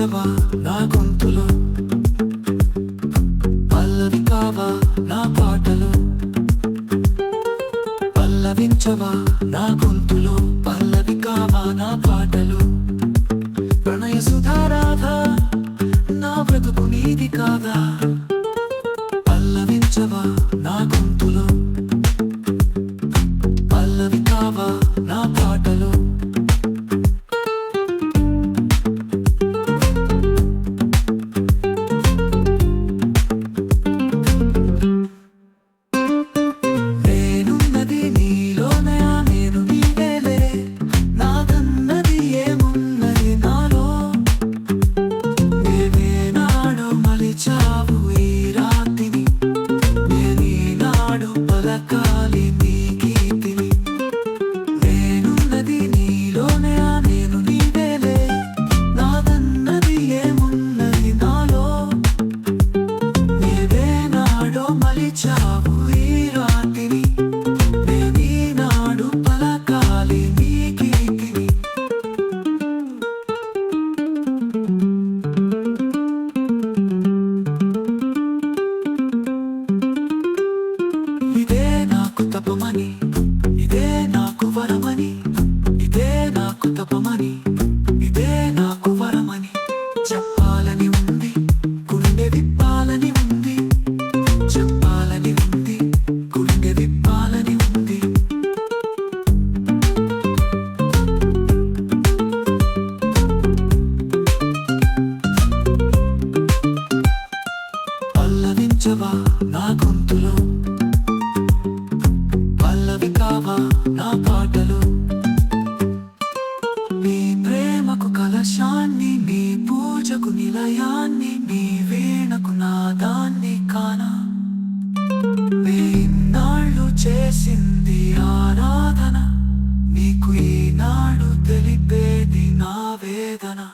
చూసావా నా గొంతులో? పల్లవి కావా నా పాటలు? పల్లవించవా నా గొంతులో? తపమని ఇదే నాకు వరమని. ఇదే నాకు తపమని కలశాన్ని మీ పూజకు నిలయాన్ని మీ వీణకు నాదాన్ని కానా? నాళ్ళు చేసింది ఆరాధన నీకు ఈనాడు తెలిపేది నా వేదన.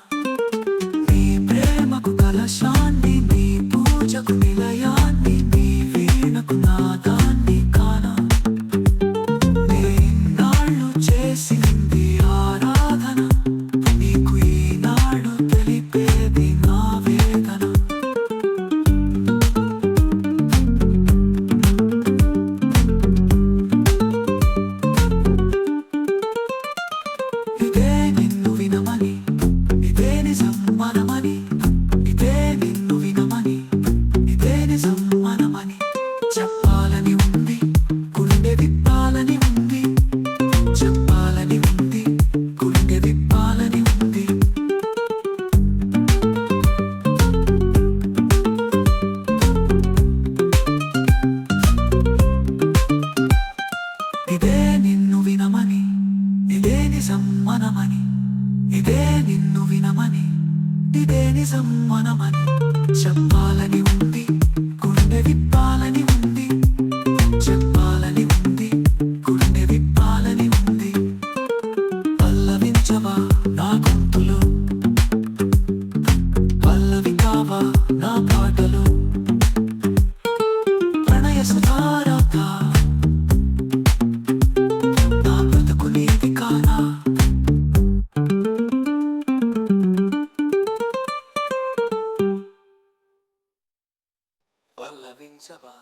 wanna be ఇదే నిజం మనమని చెప్పాలని ఉంది. గుండె విప్ప లభించవా